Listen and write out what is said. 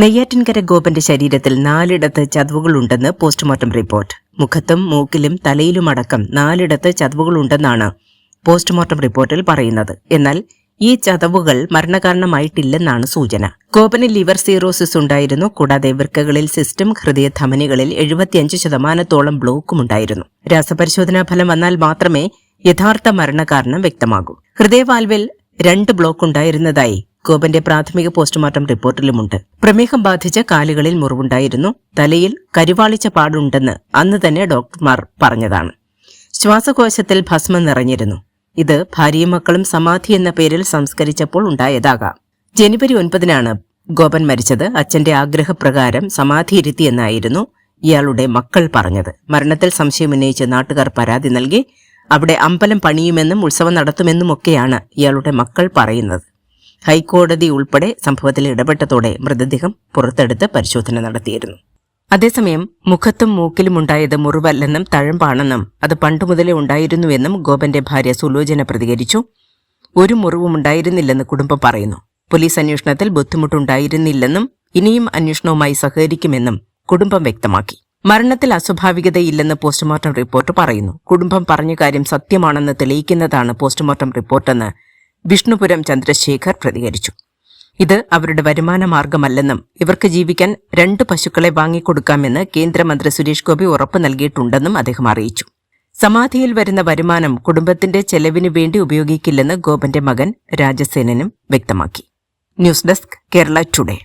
നെയ്യാറ്റിൻകര ഗോപന്റെ ശരീരത്തിൽ നാലിടത്ത് ചതവുകളുണ്ടെന്ന് postmortem report. മുഖത്തും മൂക്കിലും തലയിലുമടക്കം നാലിടത്ത് ചതവുകളുണ്ടെന്നാണ് postmortem റിപ്പോർട്ടിൽ പറയുന്നത്. എന്നാൽ ഈ ചതവുകൾ മരണകാരണമായിട്ടില്ലെന്നാണ് സൂചന. ഗോപന് ലിവർ സീറോസിസ് ഉണ്ടായിരുന്നു. കൂടാതെ വൃക്കകളിൽ സിസ്റ്റം ഹൃദയ ധമനികളിൽ എഴുപത്തിയഞ്ച് ശതമാനത്തോളം ബ്ലോക്കും ഉണ്ടായിരുന്നു രാസപരിശോധനാ ഫലം വന്നാൽ മാത്രമേ യഥാർത്ഥ മരണകാരണം വ്യക്തമാകൂ. ഹൃദയവാൽവിൽ രണ്ട് ബ്ലോക്ക് ഉണ്ടായിരുന്നതായി ഗോപന്റെ പ്രാഥമിക പോസ്റ്റ്മോർട്ടം റിപ്പോർട്ടിലുമുണ്ട്. പ്രമേഹം ബാധിച്ച കാലുകളിൽ മുറിവുണ്ടായിരുന്നു. തലയിൽ കരുവാളിച്ച പാടുണ്ടെന്ന് അന്ന് തന്നെ ഡോക്ടർമാർ പറഞ്ഞതാണ്. ശ്വാസകോശത്തിൽ ഭസ്മം നിറഞ്ഞിരുന്നു. ഇത് ഭാര്യയും മക്കളും സമാധി എന്ന പേരിൽ സംസ്കരിച്ചപ്പോൾ ഉണ്ടായതാകാം. ജനുവരി ഒൻപതിനാണ് ഗോപൻ മരിച്ചത്. അച്ഛന്റെ ആഗ്രഹപ്രകാരം സമാധി ഇരുത്തിയെന്നായിരുന്നു ഇയാളുടെ മക്കൾ പറഞ്ഞത്. മരണത്തിൽ സംശയം സംശയമുന്നയിച്ച് നാട്ടുകാർ പരാതി നൽകി. അവിടെ അമ്പലം പണിയുമെന്നും ഉത്സവം നടത്തുമെന്നുമൊക്കെയാണ് ഇയാളുടെ മക്കൾ പറയുന്നത്. ഹൈക്കോടതി ഉൾപ്പെടെ സംഭവത്തിൽ ഇടപെട്ടതോടെ മൃതദേഹം പുറത്തെടുത്ത് പരിശോധന നടത്തിയിരുന്നു. അതേസമയം മുഖത്തും മൂക്കിലും ഉണ്ടായത് മുറിവല്ലെന്നും തഴമ്പാണെന്നും അത് പണ്ടുമുതലേ ഉണ്ടായിരുന്നുവെന്നും ഗോപന്റെ ഭാര്യ സുലോചന പ്രതികരിച്ചു. ഒരു മുറിവും ഉണ്ടായിരുന്നില്ലെന്ന് കുടുംബം പറയുന്നു. പോലീസ് അന്വേഷണത്തിൽ ബുദ്ധിമുട്ടുണ്ടായിരുന്നില്ലെന്നും ഇനിയും അന്വേഷണവുമായി സഹകരിക്കുമെന്നും കുടുംബം വ്യക്തമാക്കി. മരണത്തിൽ അസ്വാഭാവികതയില്ലെന്ന് പോസ്റ്റ്മോർട്ടം റിപ്പോർട്ട് പറയുന്നു. കുടുംബം പറഞ്ഞ കാര്യം സത്യമാണെന്ന് തെളിയിക്കുന്നതാണ് പോസ്റ്റ്മോർട്ടം റിപ്പോർട്ടെന്ന് വിഷ്ണുപുരം ചന്ദ്രശേഖർ പ്രതികരിച്ചു. ഇത് അവരുടെ വരുമാന മാർഗമല്ലെന്നും ഇവർക്ക് ജീവിക്കാൻ രണ്ട് പശുക്കളെ വാങ്ങിക്കൊടുക്കാമെന്ന് കേന്ദ്രമന്ത്രി സുരേഷ് ഗോപി ഉറപ്പ് നൽകിയിട്ടുണ്ടെന്നും അദ്ദേഹം അറിയിച്ചു. സമാധിയിൽ വരുന്ന വരുമാനം കുടുംബത്തിന്റെ ചെലവിനു വേണ്ടി ഉപയോഗിക്കില്ലെന്ന് ഗോപന്റെ മകൻ രാജസേനനും വ്യക്തമാക്കി. News desk Kerala today.